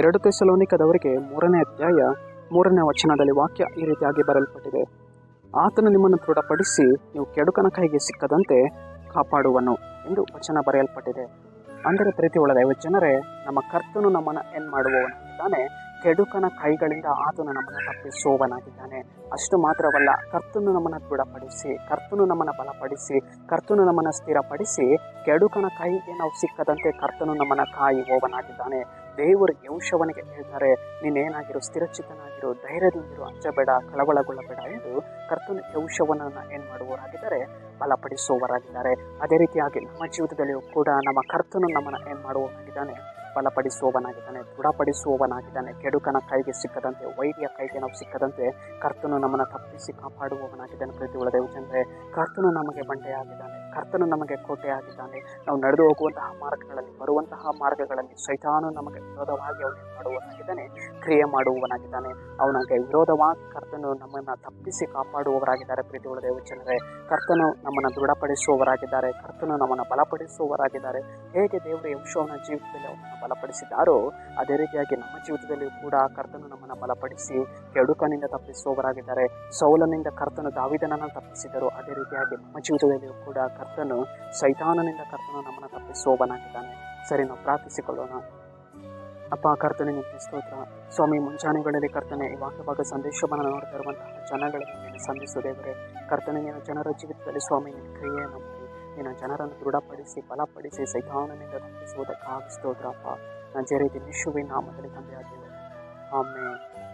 ಎರಡು ತೆಸಲೋನಿಕದವರಿಗೆ ಮೂರನೇ ಅಧ್ಯಾಯ, ಮೂರನೇ ವಚನದಲ್ಲಿ ವಾಕ್ಯ ಈ ರೀತಿಯಾಗಿ ಬರಲ್ಪಟ್ಟಿದೆ ಆತನು ನಿಮ್ಮನ್ನು ದೃಢಪಡಿಸಿ, ನೀವು ಕೆಡುಕನ ಕೈಗೆ ಸಿಕ್ಕದಂತೆ ಕಾಪಾಡುವನು ಎಂದು ವಚನ ಬರೆಯಲ್ಪಟ್ಟಿದೆ. ಅಂದರೆ ಪ್ರೀತಿ ಒಳ ಜನರೇ ನಮ್ಮ ಕರ್ತನು ನಮ್ಮನ್ನು ಏನು ಮಾಡುವವನಾಗಿದ್ದಾನೆ ಕೆಡುಕನ ಕೈಗಳಿಂದ ಆತನು ನಮ್ಮನ್ನು ತಪ್ಪಿಸುವವನಾಗಿದ್ದಾನೆ ಅಷ್ಟು ಮಾತ್ರವಲ್ಲ, ಕರ್ತನು ನಮ್ಮನ್ನು ದೃಢಪಡಿಸಿ, ಕರ್ತನು ನಮ್ಮನ್ನು ಬಲಪಡಿಸಿ, ಕರ್ತನು ನಮ್ಮನ್ನು ಸ್ಥಿರಪಡಿಸಿ, ಕೆಡುಕನ ಕೈಗೆ ನಾವು ಸಿಕ್ಕದಂತೆ ಕರ್ತನು ನಮ್ಮನ್ನು ಕಾಯುವವನಾಗಿದ್ದಾನೆ. ದೇವರು ಯೌಶವನಿಗೆ ಹೇಳ್ತಾರೆ ನೀನೇನಾಗಿರು ಸ್ಥಿರಚಿತನಾಗಿರು ಧೈರ್ಯದಿಂದಿರು ಅಂಜಬೇಡ ಕಳವಳಗೊಳ್ಳಬೇಡ ಎಂದು ಕರ್ತನ ಯೌಶವನನ್ನು ಏನು ಮಾಡುವವರಾಗಿದ್ದಾರೆ, ಬಲಪಡಿಸುವವರಾಗಿದ್ದಾರೆ. ಅದೇ ರೀತಿಯಾಗಿ ನಮ್ಮ ಜೀವಿತದಲ್ಲಿಯೂ ಕೂಡ ನಮ್ಮ ಕರ್ತನು ನಮ್ಮನ್ನು ಏನು ಮಾಡುವವನಾಗಿದ್ದಾನೆ, ಬಲಪಡಿಸುವವನಾಗಿದ್ದಾನೆ, ದೃಢಪಡಿಸುವವನಾಗಿದ್ದಾನೆ. ಕೆಡುಕನ ಕೈಗೆ ಸಿಕ್ಕದಂತೆ ವೈದ್ಯ ಕೈಗೆ ನಾವು ಸಿಕ್ಕದಂತೆ ಕರ್ತನು ನಮ್ಮನ್ನು ತಪ್ಪಿಸಿ ಕಾಪಾಡುವವನಾಗಿದ್ದಾನೆ ಪ್ರೀತಿ ಉಳಿದ ಜನರೇ ಕರ್ತನು ನಮಗೆ ಬಂಡೆಯಾಗಿದ್ದಾನೆ. ಕರ್ತನು ನಮಗೆ ಕೋಟೆಯಾಗಿದ್ದಾನೆ. ನಾವು ನಡೆದು ಹೋಗುವಂತಹ ಮಾರ್ಗಗಳಲ್ಲಿ, ಬರುವಂತಹ ಮಾರ್ಗಗಳಲ್ಲಿ ಸೈತಾನು ನಮಗೆ ವಿರೋಧವಾಗಿ ಅವನು ಮಾಡುವವನಾಗಿದ್ದಾನೆ ಕ್ರಿಯೆ ಮಾಡುವವನಾಗಿದ್ದಾನೆ. ಅವನಿಗೆ ವಿರೋಧವಾಗಿ ಕರ್ತನು ನಮ್ಮನ್ನು ತಪ್ಪಿಸಿ ಕಾಪಾಡುವವರಾಗಿದ್ದಾರೆ ಪ್ರೀತಿ ಉಳಿದ ಜನರೇ ಕರ್ತನು ನಮ್ಮನ್ನು ದೃಢಪಡಿಸುವವರಾಗಿದ್ದಾರೆ. ಕರ್ತನು ನಮ್ಮನ್ನು ಬಲಪಡಿಸುವವರಾಗಿದ್ದಾರೆ. ಹೇಗೆ ದೇವರ ಯಂಶವನ ಜೀವಿತದಲ್ಲಿ ಅವನನ್ನು ಬಲಪಡಿಸಿದ್ದಾರೋ, ಅದೇ ರೀತಿಯಾಗಿ ನಮ್ಮ ಜೀವಿತದಲ್ಲಿ ಕೂಡ ಕರ್ತನು ನಮ್ಮನ್ನು ಬಲಪಡಿಸಿ ಕೆಡುಕನಿಂದ ತಪ್ಪಿಸುವವರಾಗಿದ್ದಾರೆ. ಸೌಲನಿಂದ ಕರ್ತನು ದಾವಿದನನ್ನು ತಪ್ಪಿಸಿದರು. ಅದೇ ರೀತಿಯಾಗಿ ನಮ್ಮ ಜೀವಿತದಲ್ಲಿಯೂ ಕೂಡ ಕರ್ತನು ಸೈತಾನನಿಂದ ಕರ್ತನು ನಮ್ಮನ್ನು ತಪ್ಪಿಸೋಬನಾಗಿದ್ದಾನೆ ಸರಿ, ನಾವು ಪ್ರಾರ್ಥಿಸಿಕೊಳ್ಳೋಣ. ಅಪ್ಪ, ಕರ್ತನೆ, ನಿಮಗೆ ಸ್ತೋತ್ರ. ಸ್ವಾಮಿ, ಮುಂಜಾನೆಗಳಲ್ಲಿ ಕರ್ತನೆ, ಈ ವಾಕ್ಯಭಾಗ ಸಂದೇಶವನ್ನು ನೋಡ್ತಾ ಇರುವಂತಹ ಜನಗಳನ್ನು ನೀನು ಸಂಧಿಸು ದೇವರೇ. ಕರ್ತನೆ, ನಿನ್ನ ಜನರ ಜೀವಿತದಲ್ಲಿ ಸ್ವಾಮಿ, ನಿನ್ನ ಕ್ರಿಯೆಯನ್ನು ನಂಬಿ, ನಿನ್ನ ಜನರನ್ನು ದೃಢಪಡಿಸಿ, ಬಲಪಡಿಸಿ ಸೈತಾನನಿಂದ ತಪ್ಪಿಸುವುದಕ್ಕಾಗಿ ಸ್ತೋತ್ರ, ಅಪ್ಪ. ನಾನು ಜೆ ರೀತಿ ನಿಶುವಿನ ನಾಮದಲ್ಲಿ ಆಮೇಲೆ